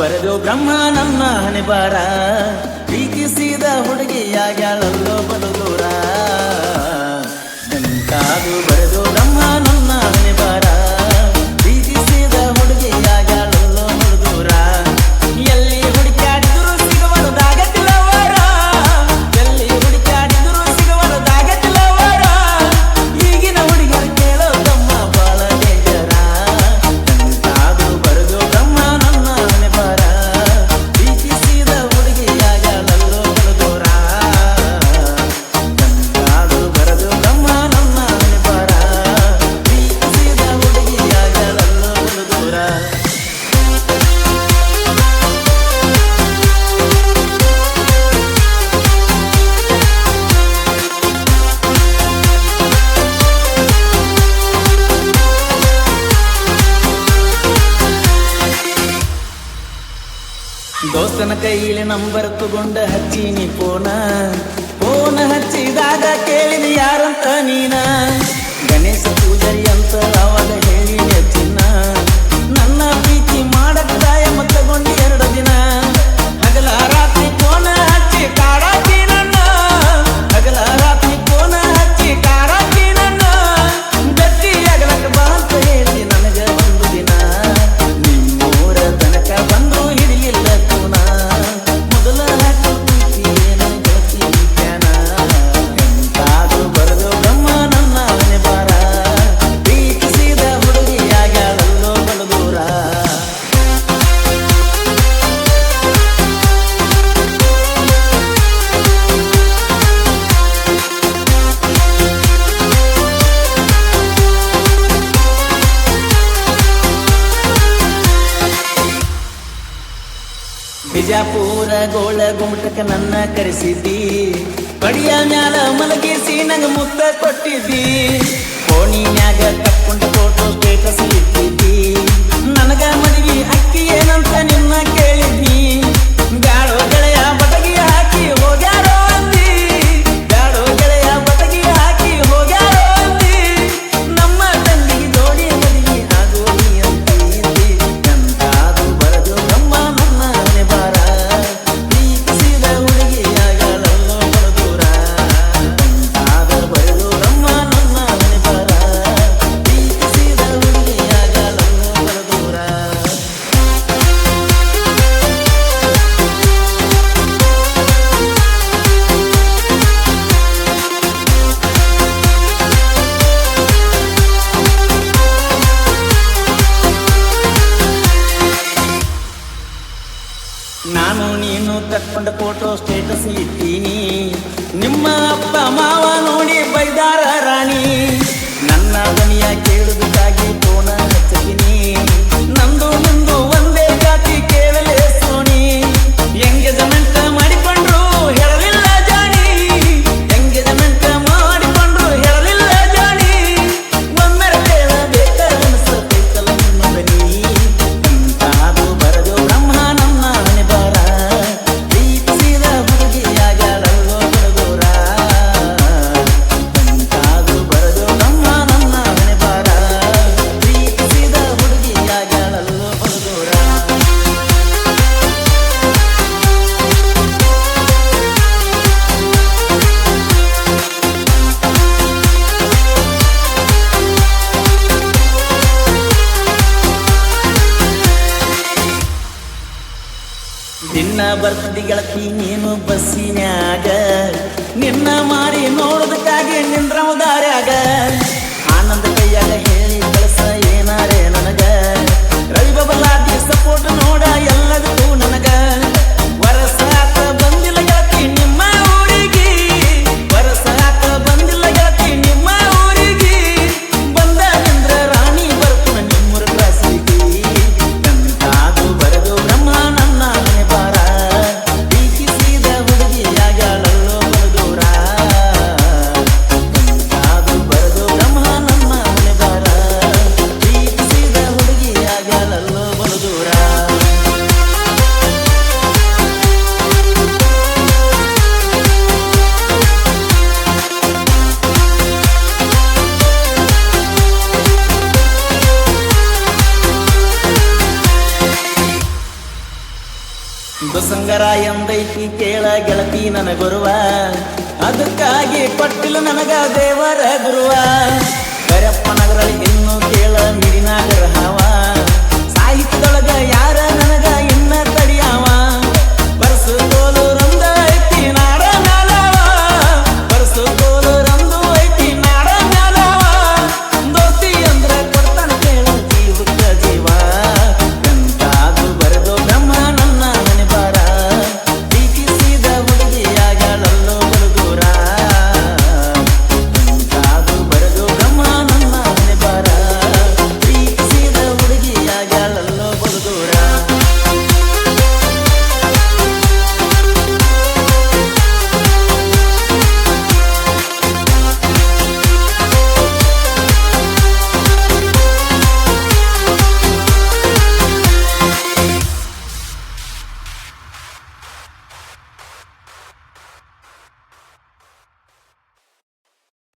ಬರೆದು ಬ್ರಹ್ಮ ನನ್ನ ಹನಿಬಾರ ಪ್ರೀತಿಸಿದ ಹುಡುಗಿಯಾಗ್ಯಾಳಲ್ಲೋ ಬಲುದೂರ ನಂತಾದು ಬರೆದು ಬ್ರಹ್ಮ ನನ್ನ ಹೊಸನ ಕೈಲಿ ನಂಬರ್ ತಗೊಂಡ ಹಚ್ಚೀನಿ ಪೋನ. ಪೋನ ಹಚ್ಚಿದಾಗ ಕೇಳಿದ ಯಾರಂತ ನೀನ. ಬಿಜಾಪುರ ಗೋಳ ಗುಮಟಕ್ಕೆ ನನ್ನ ಕರೆಸಿದ್ದಿ. ಪಡಿಯ ಮ್ಯಾಲ ಮಲಗಿಸಿ ನಂಗೆ ಮುತ್ತ ಕೊಟ್ಟಿದ್ದೀ. ನಾನು ನೀನು ತಕ್ಕೊಂಡ ಫೋಟೋ ಸ್ಟೇಟಸ್ ಇದ್ದೀನಿ ನಿಮ್ಮ ಅಪ್ಪ ಮಾವ ನಿನ್ನ ಬರ್ತಿ ಗೆಳತಿ ನೀನು ಬಸ್ಸಿನಾಗ ನಿನ್ನ ಮಾರಿ ನೋಡೋದಕ್ಕಾಗಿ ನಿಂದ್ರವ ದಾರ್ಯಾಗ ಆನಂದ ಕೈಯಾಗ ಹೇಳಿ ಕಳಸ ಏನಾರೇ ನನಗ. ರವಿ ಎಂದೈತಿ ಕೇಳ ಗೆಳತಿ ನನ್ನ ಗುರುವ ಅದಕ್ಕಾಗಿ ಪಟ್ಟಿಲು ನನಗ ದೇವರ ಗುರುವ. ಕರಪ್ಪ ನಗರ ಇನ್ನು ಕೇಳ ಮಿಡಿನಾಗರ ಹಾವ ಸಾಹಿತ್ಯದೊಳಗ ಯಾರ ನನಗ ಇನ್ನ